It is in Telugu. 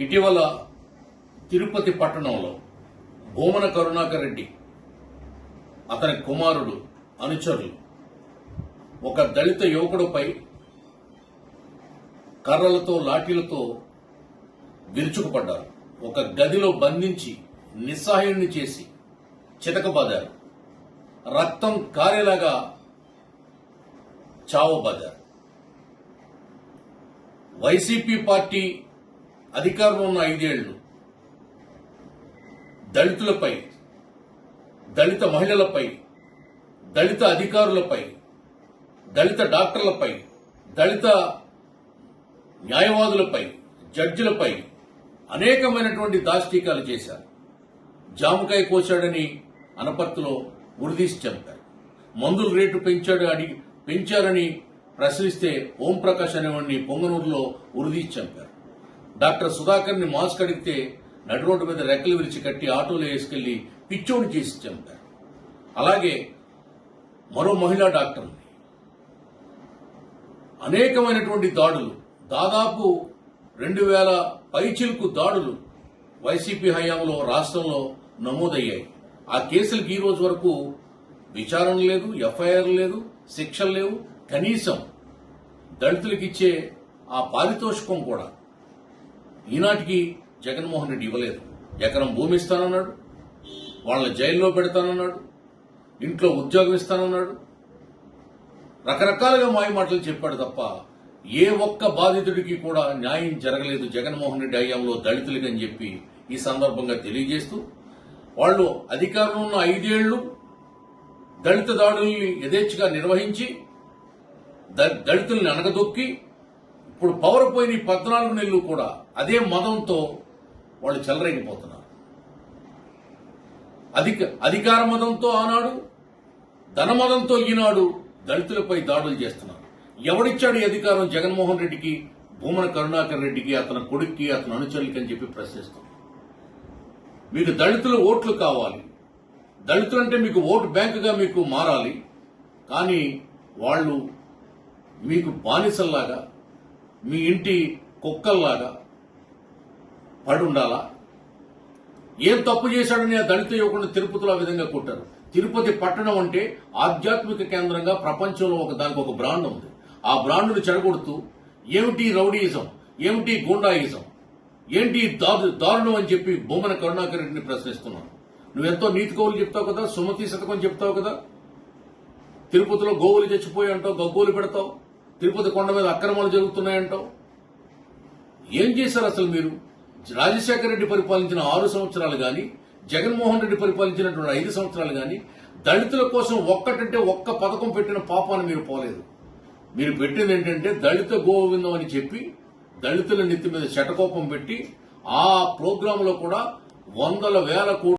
ఇటీవల తిరుపతి పట్టణంలో భూమన కరుణాకర్ రెడ్డి అతని కుమారుడు అనుచరులు ఒక దళిత యువకుడిపై కర్రలతో లాఠీలతో విరుచుకుపడ్డారు. ఒక గదిలో బంధించి నిస్సహాయుణ్ణి చేసి చితకబాదారు. రక్తం కారేలాగా చావబాదారు. వైసీపీ పార్టీ అధికారంలో ఉన్న ఐదేళ్ళు. దళితులపై దళిత మహిళలపై దళిత అధికారులపై దళిత డాక్టర్లపై దళిత న్యాయవాదులపై జడ్జిలపై అనేకమైనటువంటి దాష్టీకాలు చేశారు. జామకాయ కోశాడని అనపర్తిలో ఉరిదీసి చంపారు మందుల రేటు పెంచాడు అడిగి పెంచారని ప్రశ్నిస్తే ఓంప్రకాష్ అనేవాడిని పొంగనూరులో ఉరిదీసి చంపారు డాక్టర్ సుధాకర్ని మాస్క్ అడిగితే నడి రోడ్డు మీద రెక్కలు విరిచి కట్టి ఆటోలో వేసుకెళ్ళి పిచ్చోడు చేసి చంపారు. అలాగే మరో మహిళా డాక్టర్ని అనేకమైనటువంటి దాడులు దాదాపు రెండు వేల పైచిల్కు దాడులు వైసీపీ హయాంలో రాష్ట్రంలో నమోదయ్యాయి. ఆ కేసులకు ఈ రోజు వరకు విచారణ లేదు ఎఫ్ఐఆర్ లేదు శిక్షలు లేవు. కనీసం దళితులకు ఇచ్చే ఆ పారితోషికం కూడా ఈనాటికి జగన్మోహన్ రెడ్డి ఇవ్వలేదు. ఎకరం భూమి ఇస్తానన్నాడు. వాళ్ళని జైల్లో పెడతానన్నాడు. ఇంట్లో ఉద్యోగం ఇస్తానన్నాడు. రకరకాలుగా మాయ మాటలు చెప్పాడు తప్ప ఏ ఒక్క బాధితుడికి కూడా న్యాయం జరగలేదు జగన్మోహన్ రెడ్డి హయాంలో దళితులకని అని చెప్పి ఈ సందర్భంగా తెలియజేస్తూ వాళ్ళు అధికారంలో ఉన్న ఐదేళ్ళు దళిత దాడుల్ని యథేచ్ఛగా నిర్వహించి ద- దళితుల్ని అనగదొక్కి ఇప్పుడు పవర్ పోయిన ఈ పద్నాలుగు నెలలు కూడా అదే మదంతో వాళ్ళు చెలరేగిపోతున్నారు. అధిక అధికార మదంతో ఆనాడు ధనమదంతో ఈనాడు దళితులపై దాడులు చేస్తున్నారు. ఎవడిచ్చాడు ఈ అధికారం జగన్మోహన్ రెడ్డికి భూమన కరుణాకర్ రెడ్డికి అతని కొడుక్కి అతని అనుచరులకి అని చెప్పి ప్రశ్నిస్తాం. మీకు దళితుల ఓట్లు కావాలి. దళితులంటే మీకు ఓటు బ్యాంకుగా మీకు మారాలి. కానీ వాళ్ళు మీకు బానిసల్లాగా మీ ఇంటి కుక్కల్లాగా పడుండాలా? ఏం తప్పు చేశాడని ఆ దళిత యువకుడిని తిరుపతిలో ఆ విధంగా కొట్టారు. తిరుపతి పట్టణం అంటే ఆధ్యాత్మిక కేంద్రంగా ప్రపంచంలో ఒక దానికి ఒక బ్రాండ్ ఉంది. ఆ బ్రాండ్ను చెడగొడుతూ ఏమిటి రౌడీయిజం? ఏమిటి గూండాయిజం? ఏంటి దారు దారుణం అని చెప్పి బొమ్మన కరుణాకర్ రెడ్డిని ప్రశ్నిస్తున్నాను. నువ్వెంతో నీతి కౌలు చెప్తావు కదా సుమతి శతకం చెప్తావు కదా? తిరుపతిలో గోవులు చచ్చిపోయి అంటావు గగ్గోలు పెడతావు? తిరుపతి కొండ మీద అక్రమాలు జరుగుతున్నాయంటావు? ఏం చేశారు అసలు మీరు? రాజశేఖర రెడ్డి పరిపాలించిన ఆరు సంవత్సరాలు కానీ జగన్మోహన్ రెడ్డి పరిపాలించినటువంటి ఐదు సంవత్సరాలు కానీ దళితుల కోసం ఒక్కటంటే ఒక్క పథకం పెట్టిన పాపాన్ని మీరు పోలేదు. మీరు పెట్టింది ఏంటంటే దళిత గోవిందం అని చెప్పి దళితుల నెత్తి మీద శటకోపం పెట్టి ఆ ప్రోగ్రాంలో కూడా వందల వేల కోట్లు